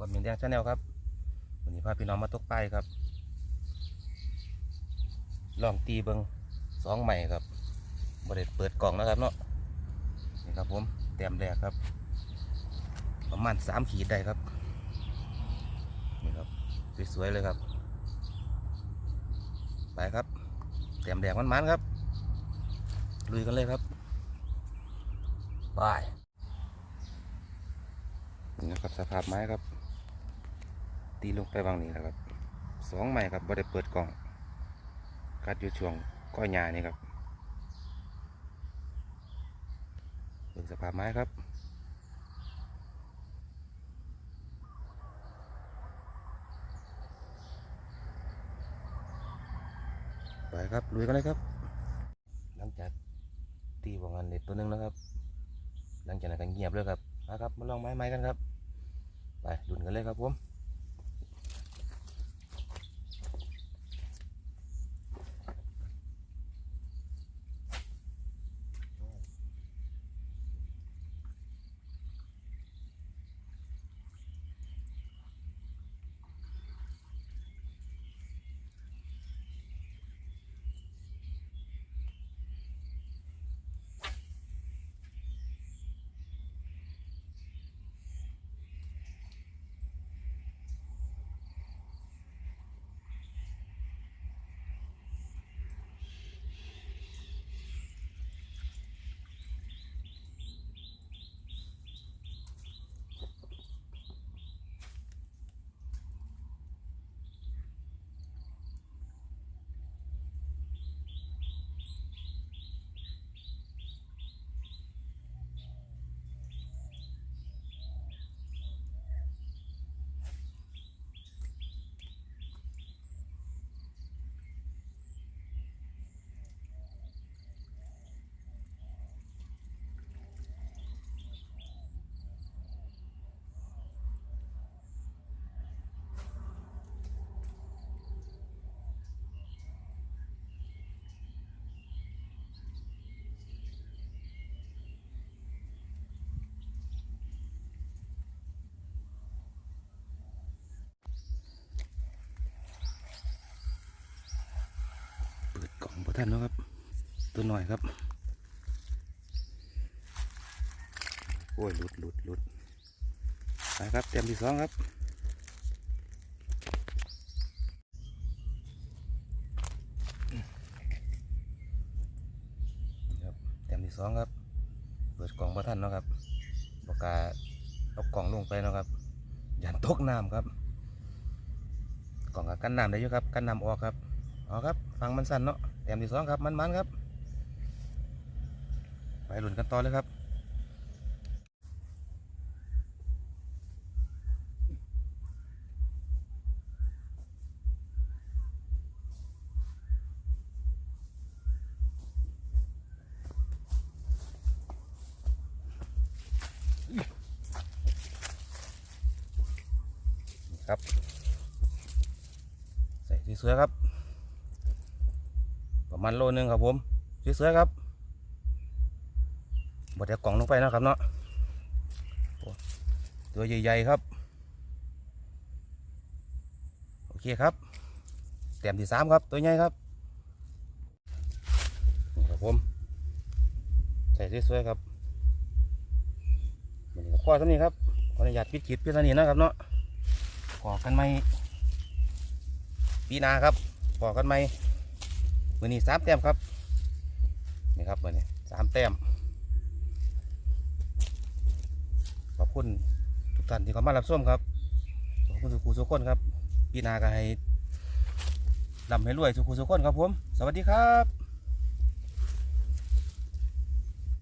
กับมินแดงชาแนลครับวันนี้พาพี่น้องมาตกปลายครับ ลองตีเบิงสองใหม่ครับบริเปิดกล่องนะครับเนาะนี่ครับผมแต้มแรกครับ ประมาณสามขีดได้ครับนี่ครับสวยๆเลยครับ ไปครับแต้มแรกมันๆครับลุยกันเลยครับไปนี่ครับสภาพไม้ครับ ตีลงไปบางนี้นะครับสองไม้ครับบ่ได้เปิดกล่อง กัดอยู่ช่วงก้อยหญ้านี่ครับเบิ่งสภาพไม้ครับไปครับลุยกันเลยครับ หลังจากตีวงอันเด็ดตัวหนึงแล้วครับ หลังจากนั้นก็เงียบเลยครับมาครับมาลองไม้ไม้กันครับ ไปดุนกันเลยครับผม ท่านนะครับ ตัวหน่อยครับ โอ้ยหลุดหลุดหลุดไปครับเต็มที่สองครับครับเต็มที่สองครับ เปิดกล่องพระท่านนะครับบอกกล้าเอากล่องลงไปนะครับยันตกน้ำครับ กล่องกับกันน้ำได้อยู่ครับ กันน้ำออกครับ เอาครับฟังมันสั้นเนาะแต้มที่สองครับมันมันๆครับ ไปหลุนกันต่อเลยครับครับ ใส่สวยๆครับ ประมาณโลนึงครับผมสวยๆครับบดเดี๋ยวกล่องลงไปนะครับเนาะตัวใหญ่ๆครับ โอเคครับเต็มที่สามครับ ตัวใหญ่ครับนี่ครับผมใส่สวยๆครับมันก็ข้อเท่านี้ครับขออนุญาตปิดคลิปเพียงเท่านี้นะครับเนาะขอกันไหมปีนาครับขอกันไหม มือนี้สามแต้มครับนี่ครับมือนี้สามแต้มขอบคุณทุกท่านที่เข้ามารับชมครับขอบคุณสุขุสุขคนครับพี่นาก็ให้ลำให้รวยสุขุสุขคนครับผม สวัสดีครับ